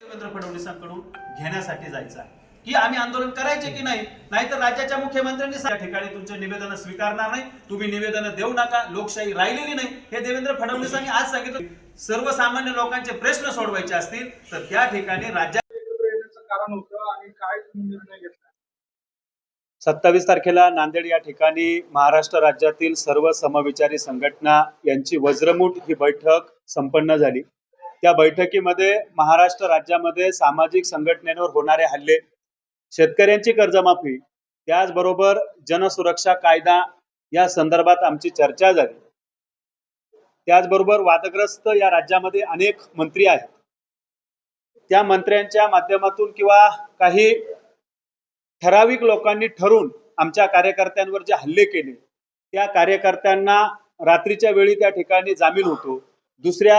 देवेंद्र फडणवीसांकडून घेण्यासाठी जायचं आहे. की आम्ही आंदोलन करायचे की नाही? नाहीतर राज्याच्या मुख्यमंत्र्यांनी त्या ठिकाणी तुमचे निवेदन स्वीकारणार नाही. तुम्ही निवेदन देऊ नका. लोकशाही राहिलेली नाही. हे देवेंद्र फडणवीसांनी आज सांगितलं. सर्वसामान्य लोकांचे प्रश्न सोडवायचे असतील तर त्या ठिकाणी राज्यात कारण होतं आणि काय निर्णय घेतला? सत्तावीस तारखेला नांदेड या ठिकाणी महाराष्ट्र राज्यातील सर्व समविचारी संघटना यांची वज्रमूठ ही बैठक संपन्न झाली. त्या बैठकीमध्ये महाराष्ट्र राज्यामध्ये सामाजिक संघटनेवर होणारे हल्ले शेतकऱ्यांची कर्जमाफी त्याचबरोबर जनसुरक्षा कायदा या संदर्भात आमची चर्चा झाली. त्याचबरोबर वादग्रस्त या राज्यामध्ये अनेक मंत्री आहेत. त्या मंत्र्यांच्या माध्यमातून किंवा काही ठराविक लोकांनी ठरून आमच्या कार्यकर्त्यांवर जे हल्ले केले त्या कार्यकर्त्यांना रात्रीच्या वेळी त्या ठिकाणी जामीन होतो. दुसऱ्या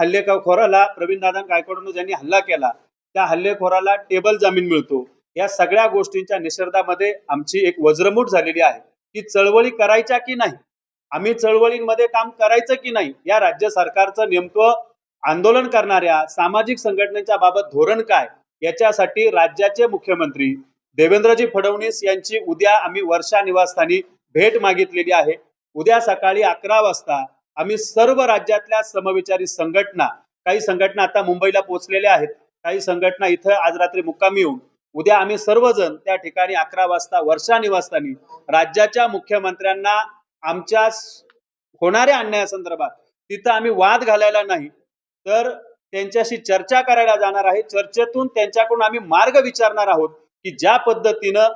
हल्लेखोराला प्रवीणदादा गायकवाडनं ज्यांनी हल्ला केला त्या हल्लेखोराला टेबल जामीन मिळतो. या सगळ्या गोष्टींच्या निषेधामध्ये आमची एक वज्रमूठ झालेली आहे. की चळवळी करायच्या की नाही? आम्ही चळवळींमध्ये काम करायचं की नाही? या राज्य सरकारचं नेमकं आंदोलन करणाऱ्या सामाजिक संघटनेच्या बाबत धोरण काय? याच्यासाठी राज्याचे मुख्यमंत्री देवेंद्रजी फडणवीस यांची उद्या आम्ही वर्षा निवासस्थानी भेट मागितलेली आहे. उद्या सकाळी अकरा वाजता आम्ही सर्व राज्यातल्या समविचारी संघटना काही संघटना आता मुंबईला पोहोचलेल्या आहेत काही संघटना इथं आज रात्री मुक्कामी येऊन उद्या आम्ही सर्वजण त्या ठिकाणी अकरा वाजता वर्षा निवासस्थानी राज्याच्या मुख्यमंत्र्यांना आमच्या होणाऱ्या अन्यायासंदर्भात तिथं आम्ही वाद घालायला नाही तर त्यांच्याशी चर्चा करायला जाणार आहे. चर्चेतून त्यांच्याकडून आम्ही मार्ग विचारणार आहोत. की ज्या पद्धतीनं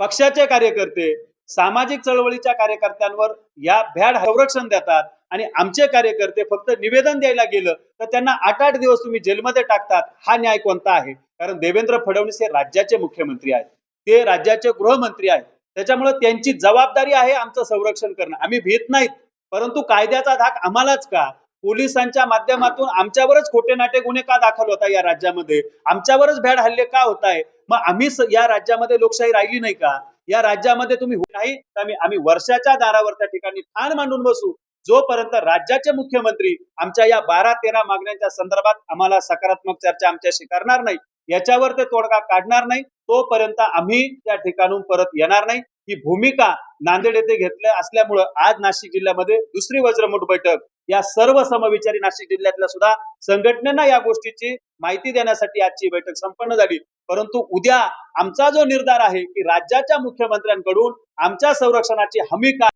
पक्षाचे कार्यकर्ते सामाजिक चळवळीच्या कार्यकर्त्यांवर या भ्याड संरक्षण देतात आणि आमचे कार्यकर्ते फक्त निवेदन द्यायला गेलं तर त्यांना आठ आठ दिवस तुम्ही जेलमध्ये टाकतात हा न्याय कोणता आहे? कारण देवेंद्र फडणवीस हे राज्याचे मुख्यमंत्री आहेत. ते राज्याचे गृहमंत्री आहेत. त्याच्यामुळे त्यांची जबाबदारी आहे आमचं संरक्षण करणं. आम्ही भीत नाहीत परंतु कायद्याचा धाक आम्हालाच का? पोलिसांच्या माध्यमातून आमच्यावरच खोटे नाटे गुन्हे का दाखल होता या राज्यामध्ये? आमच्यावरच भ्याड हल्ले का होत आहे मग आम्ही या राज्यामध्ये लोकशाही राहिली नाही का? या राज्यामध्ये तुम्ही नाही तर आम्ही आम्ही वर्षाच्या दारावर त्या ठिकाणी ठाण मांडून बसू. जोपर्यंत राज्याचे मुख्यमंत्री आमच्या या बारा तेरा मागण्यांच्या संदर्भात आम्हाला सकारात्मक चर्चा आमच्याशी करणार नाही याच्यावर ते तोडगा काढणार नाही तोपर्यंत आम्ही त्या ठिकाणून परत येणार नाही. ही भूमिका नांदेड येथे घेतल्या असल्यामुळं आज नाशिक जिल्ह्यामध्ये दुसरी वज्रमुठ बैठक या सर्व समविचारी नाशिक जिल्ह्यातल्या सुद्धा संघटनेना या गोष्टीची माहिती देण्यासाठी आजची बैठक संपन्न झाली. परंतु उद्या आमचा जो निर्धार आहे की राज्याच्या मुख्यमंत्र्यांकडून आमच्या संरक्षणाची हमी काय